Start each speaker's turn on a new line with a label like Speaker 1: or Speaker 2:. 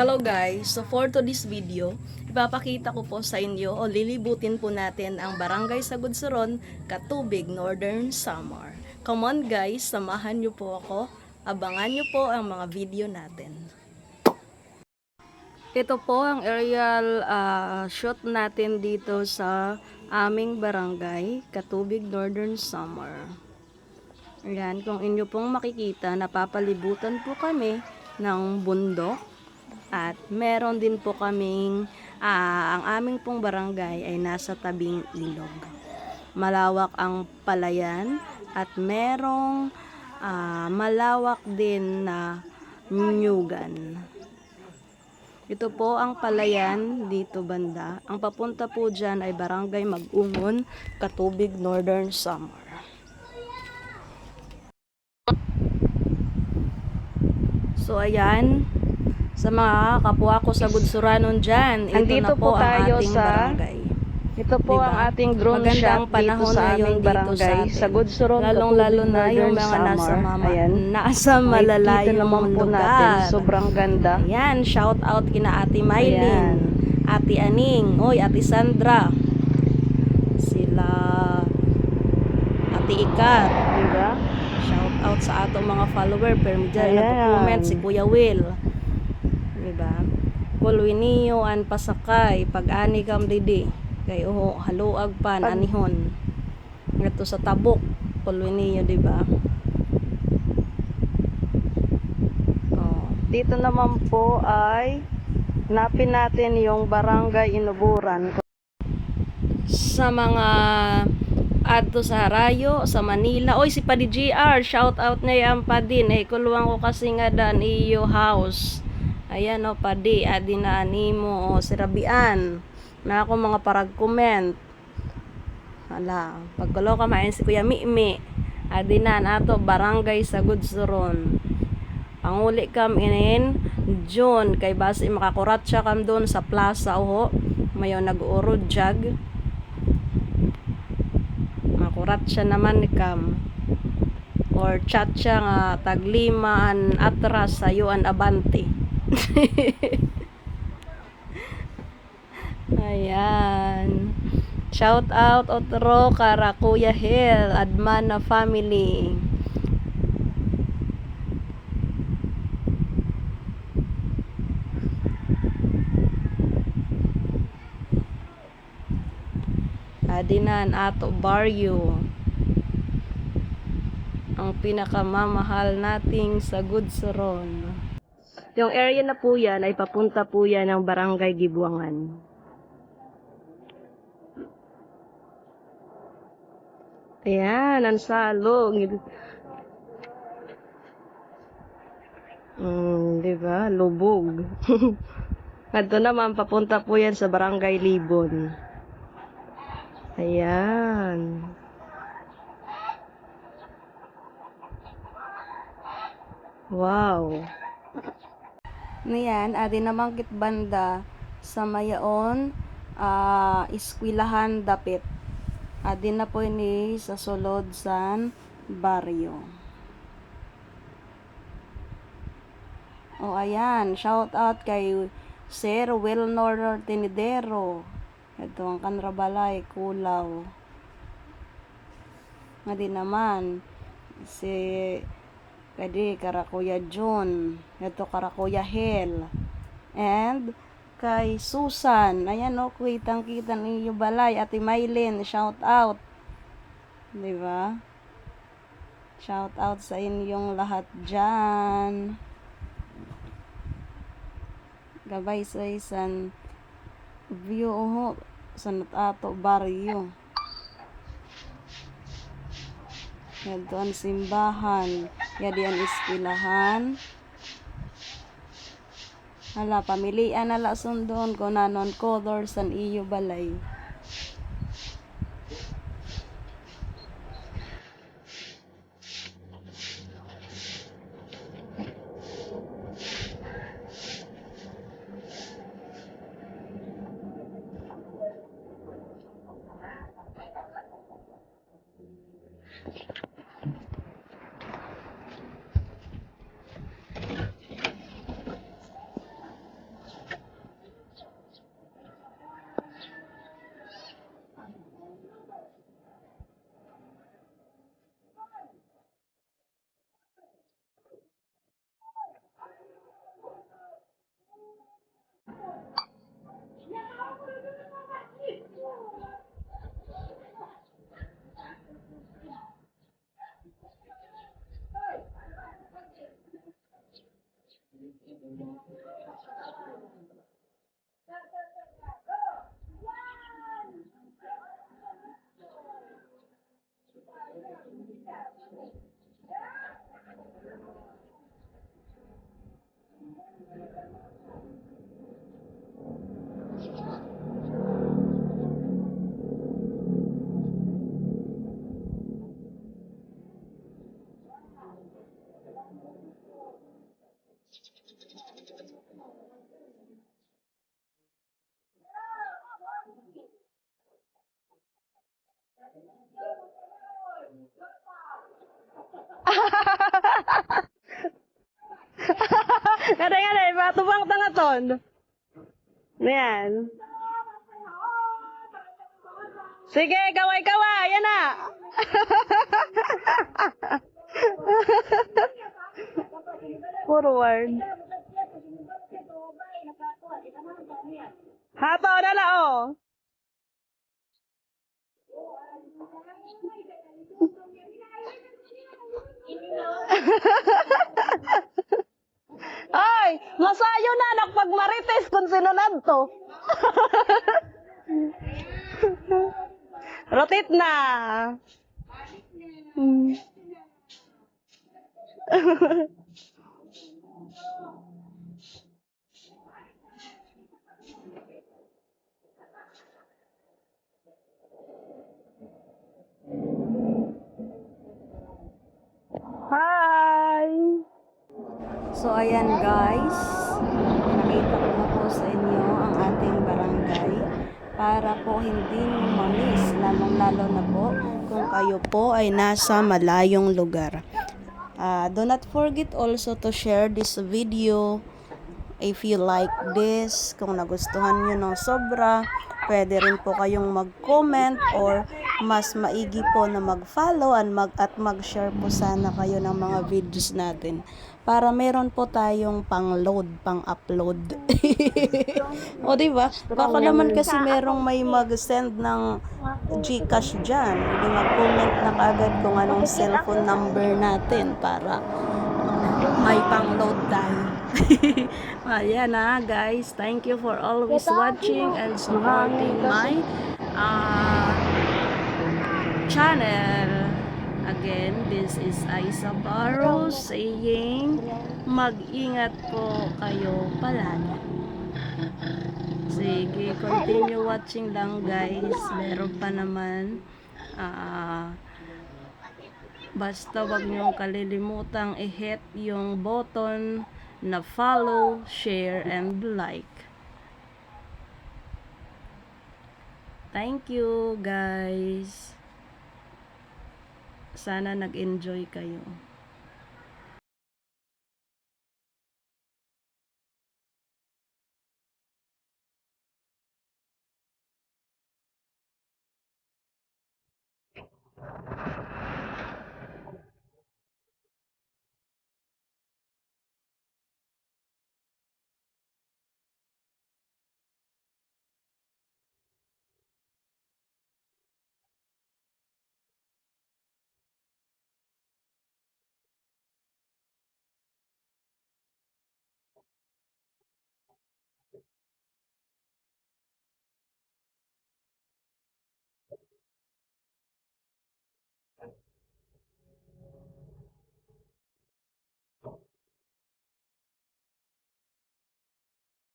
Speaker 1: Hello guys! So for today's video, ipapakita ko po sa inyo o lilibutin po natin ang Barangay Sagudsuron, Katubig, Northern Samar. Come on guys, samahan niyo po ako. Abangan niyo po ang mga video natin. Ito po ang aerial ah, shot natin dito sa aming barangay, Katubig, Northern Samar. Ayan, kung inyo pong makikita, napapalibutan po kami ng bundok at meron din po kaming, ah, ang aming pong barangay ay nasa tabing ilog. Malawak ang palayan at merong ah, malawak din na nyugan. Ito po ang palayan dito banda. Ang papunta po dyan ay Barangay Mag-ungon, Katubig, Northern Samar. So ayan, sa mga kapwa ko sa Gudsuranon dyan, ito
Speaker 2: Andito
Speaker 1: na po,
Speaker 2: po tayo
Speaker 1: ang ating
Speaker 2: sa
Speaker 1: barangay.
Speaker 2: Ito po
Speaker 1: Diba?
Speaker 2: ang ating drone
Speaker 1: Magandang
Speaker 2: shot
Speaker 1: panahon
Speaker 2: dito sa aming
Speaker 1: dito
Speaker 2: barangay
Speaker 1: sa atin.
Speaker 2: sa Goodsuron,
Speaker 1: Lalong-lalo
Speaker 2: Katubig,
Speaker 1: na yung mga nasa, mama,
Speaker 2: Ayan.
Speaker 1: nasa malalayong
Speaker 2: naman po
Speaker 1: lugar.
Speaker 2: natin, sobrang ganda.
Speaker 1: Ayan, shout out kina Ate Mylene. Ate Aning, oy, Ate Sandra, sila Ate Ikat,
Speaker 2: Diba?
Speaker 1: Shout out sa atong mga follower. Pero dyan
Speaker 2: Ayan.
Speaker 1: nagpo-comment si Kuya Will. Diba? Kulwiniyo an pasakay. Pag-ani kam didi. Kay oho, haluag pan,
Speaker 2: Pag-
Speaker 1: anihon. Ngato sa tabok. Kulwiniyo, diba? Oh.
Speaker 2: Dito naman po ay napin natin yung barangay Inuburan.
Speaker 1: Sa mga adto sa Harayo, sa Manila. Oy, si Padi GR, shout out na yan pa din. Eh, kuluwang ko kasi nga dan iyo house. Ayan o, Padi, adi na animo o si Rabian. Na ako mga parag comment. Hala, pagkulo ka main si Kuya Mimi. Adi na nato barangay sa Gudsuron. Panguli kam inin June kay base makakurat siya kam doon sa plaza oho. Mayo nag-urod jag makurat siya naman ni Kam or chat siya nga taglimaan atras sa yuan abante ayan. Shout out otro kara Kuya Hill Admana family. Adinan Ato Barrio. Ang pinakamamahal nating sa Gudsoron. Yung area na po yan ay papunta po yan ng Barangay Gibuangan. Ayan, ang salog. Mm, di ba? Lubog. Adto naman, papunta po yan sa Barangay Libon. Ayan. Wow. Ngayon, adi namang kit banda sa mayaon ah iskwilahan dapit. Adi na po ni sa sulod san baryo. O ayan, shout out kay Sir Wilnor Tinidero. Ito ang kanrabalay, kulaw. Nga din naman, si kadi Karakuya June. Ito Karakuya Hel. And kay Susan. Ayan o, kitang kita ninyo balay. Ate Mylene, shout out. Di ba? Shout out sa inyong lahat dyan. Gabay sa isan view ho sa natato baryo. Yan doon simbahan. Ya diyan iskilahan. Hala, pamilian ala sundon ko na non-color san iyo balay. Thank you.
Speaker 2: Kada nga na, matubang tangaton. Ayan. Sige, kaway-kaway, yan na. Forward. Hato na la, oh. Ay, masayo na anak pag marites kung sinunod to. Rotate na. Hmm.
Speaker 1: So, ayan guys. Nakita ko na po sa inyo ang ating barangay para po hindi mamiss, lalong-lalo na po kung kayo po ay nasa malayong lugar. Ah, do not forget also to share this video if you like this, kung nagustuhan nyo ng sobra, pwede rin po kayong mag-comment or mas maigi po na mag-follow and mag at mag-share po sana kayo ng mga videos natin para meron po tayong pang-load, pang-upload. o di ba? Baka naman kasi merong may mag-send ng GCash diyan. Hindi mag-comment na kagad kung anong cellphone number natin para may pang-load tayo. Ayan na guys. Thank you for always watching and supporting my uh, channel. Again, this is Isa Barrow saying mag-ingat po kayo palagi. Sige, continue watching lang guys. Meron pa naman ah Basta wag niyong kalilimutang i-hit yung button na follow, share, and like. Thank you, guys. Sana nag-enjoy kayo.